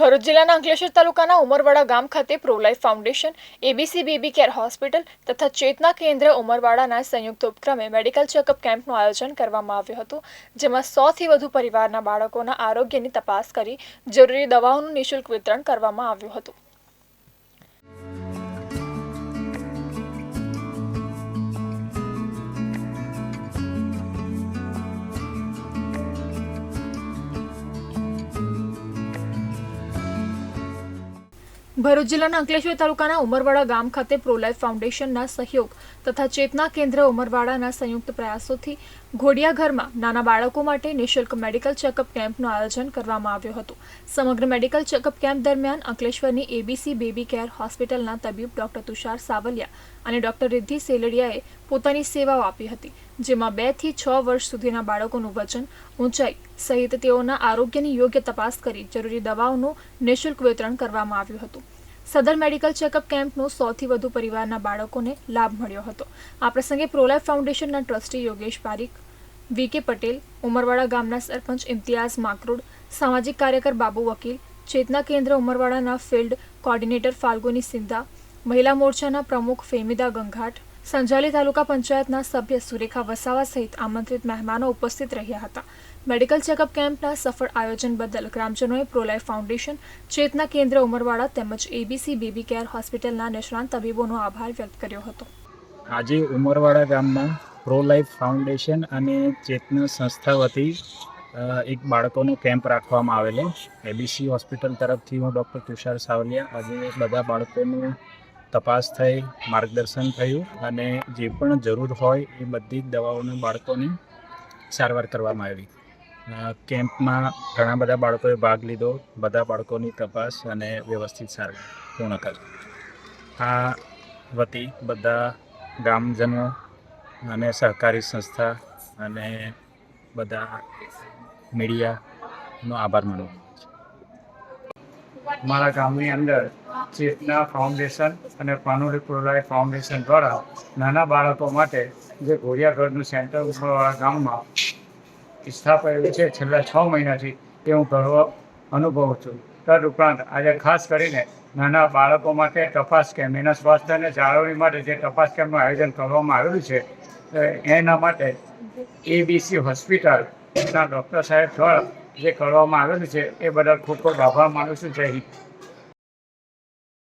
ભરૂચ જિલ્લાના અંકલેશ્વર તાલુકાના ઉમરવાડા ગામ ખાતે Prolife Foundation ABC Baby Care Hospital તથા ચેતના કેન્દ્ર ઉમરવાડાના સંયુક્ત ઉપક્રમે મેડિકલ ચેકઅપ કેમ્પનું આયોજન કરવામાં આવ્યું હતું, જેમાં સોથી વધુ પરિવારના બાળકોના આરોગ્યની તપાસ કરી જરૂરી દવાઓનું નિઃશુલ્ક વિતરણ કરવામાં આવ્યું હતું. ભરૂચ જિલ્લાના અંકલેશ્વર તાલુકાના ઉમરવાડા ગામ ખાતે પ્રોલાઇફ ફાઉન્ડેશનના સહયોગ તથા ચેતના કેન્દ્ર ઉમરવાડાના સંયુક્ત પ્રયાસોથી ઘોડિયાઘરમાં નાના બાળકો માટે નિઃશુલ્ક મેડિકલ ચેકઅપ કેમ્પનું આયોજન કરવામાં આવ્યું હતું. સમગ્ર મેડિકલ ચેકઅપ કેમ્પ દરમિયાન અંકલેશ્વરની એબીસી બેબી કેર હોસ્પિટલના તબીબ ડોક્ટર તુષાર સાવલિયા અને ડોક્ટર રિદ્ધિ સેલડિયાએ પોતાની સેવાઓ આપી હતી. જેમાં બેથી છ વર્ષ સુધીના બાળકોનું વજન ઊંચાઈ સહિત તેઓના આરોગ્યની યોગ્ય તપાસ કરી જરૂરી દવાઓનું નિઃશુલ્ક વિતરણ કરવામાં આવ્યું હતું. સદર મેડિકલ ચેકઅપ કેમ્પનો સૌથી વધુ પરિવારના બાળકોને લાભ મળ્યો હતો. આ પ્રસંગે પ્રોલાઇફ ફાઉન્ડેશનના ટ્રસ્ટી યોગેશ પારીખ, વી કે પટેલ, ઉમરવાડા ગામના સરપંચ ઇમ્તિયાઝ માકરૂડ, સામાજિક કાર્યકર બાબુ વકીલ, ચેતના કેન્દ્ર ઉમરવાડાના ફિલ્ડ કોર્ડિનેટર ફાલ્ગુની સિંધા, મહિલા મોરચાના પ્રમુખ ફેમિદા ગંઘાટ સંજાલી તાલુકા પંચાયતના સભ્ય સુરેખા વસાવા સહિત આમંત્રિત મહેમાનો ઉપસ્થિત રહ્યા હતા. મેડિકલ ચેકઅપ કેમ્પના સફળ આયોજન બદલ ગ્રામજનોએ પ્રોલાઇફ ફાઉન્ડેશન, ચેતના કેન્દ્ર ઉમરવાડા તેમજ એબીસી બેબી કેર હોસ્પિટલના નિષ્ણાંત તબીબોનો આભાર વ્યક્ત કર્યો હતો. આજે ઉમરવાડા ગામમાં પ્રો લાઈફ ફાઉન્ડેશન અને ચેતના સંસ્થા વતી એક બાળકોનો કેમ્પ રાખવામાં આવેલો. એબીસી હોસ્પિટલ તરફથી હું ડૉક્ટર તુષાર સાવલિયા. આજે બધા બાળકોનું તપાસ થઈ, માર્ગદર્શન થયું અને જે પણ જરૂર હોય એ બધી જ દવાઓને બાળકોની સારવાર કરવામાં આવી. કેમ્પમાં ઘણા બધા બાળકોએ ભાગ લીધો, બધા બાળકોની તપાસ અને વ્યવસ્થિત સારવાર પૂર્ણ કરી. આ વતી બધા ગામજનો અને સહકારી સંસ્થા અને બધા મીડિયાનો આભાર માનું મારા ગામની અંદર ચેતના ફાઉન્ડેશન અને પાનુરી પ્રોલાઇફ ફાઉન્ડેશન દ્વારા નાના બાળકો માટે જે ઘોડિયાઘરનું સેન્ટર ઉમરવાડા ગામમાં સ્થાપાયેલું છે, છેલ્લા છ મહિનાથી તે હું ગર્વ અનુભવું છું. તદ ઉપરાંત આજે ખાસ કરીને નાના બાળકો માટે તપાસ કેમ્પ, એના સ્વાસ્થ્યને જાળવણી માટે જે તપાસ કેમ્પનું આયોજન કરવામાં આવેલું છે એના માટે એબીસી હોસ્પિટલના ડૉક્ટર સાહેબ દ્વારા જે કરવામાં આવેલું છે, એ બદલ ખૂબ ખૂબ આભાર માનું છું. જય હિન્દ.